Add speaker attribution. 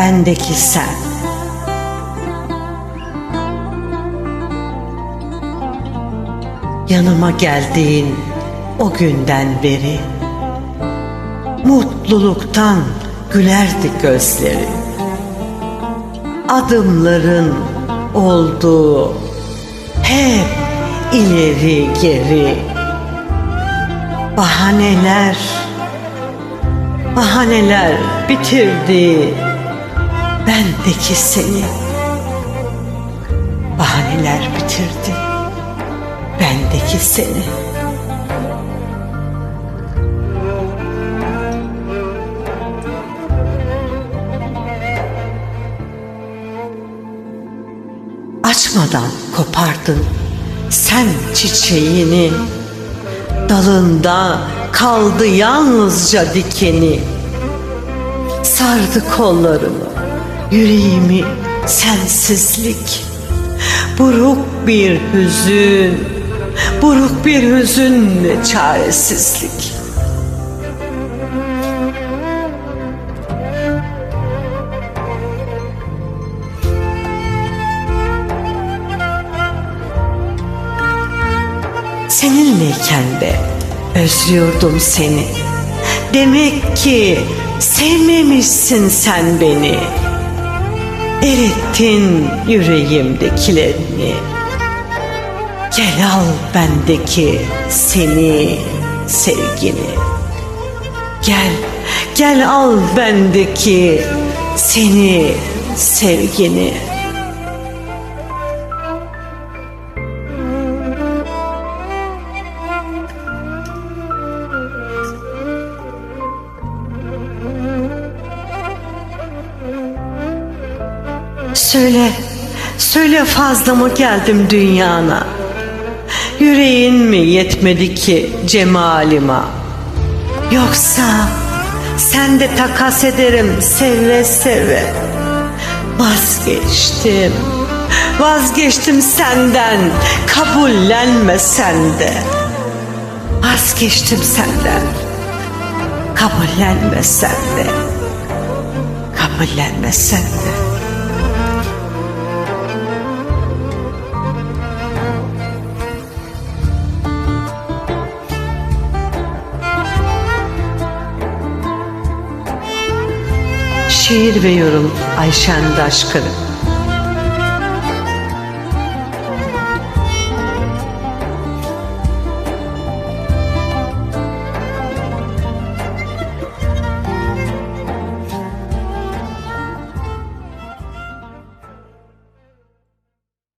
Speaker 1: bendeki sen. Yanıma geldiğin o günden beri Mutluluktan gülerdi gözleri Adımların olduğu hep ileri geri Bahaneler Bahaneler bitirdi bendeki seni Bahaneler bitirdi. Bendeki seni Açmadan kopardın sen çiçeğini. Dalında kaldı yalnızca dikeni. Sardı kollarımı, yüreğimi sensizlik Buruk bir hüzün, buruk bir hüzün ve çaresizlik Seninleyken de özlüyordum seni. Demek ki sevmemişsin sen beni. Erittin yüreğimdekilerini. Gel al bendeki seni, sevgini. Gel, gel al bendeki seni, sevgini. Söyle, söyle fazla mı geldim dünyana? Yüreğin mi yetmedi ki cemalima? Yoksa sen de takas ederim seve seve. Vazgeçtim, vazgeçtim senden, kabullenme sen de. Vazgeçtim senden, kabullenme sen de. Kabullenme sen de. Şiir ve yorum Ayşen Daşkın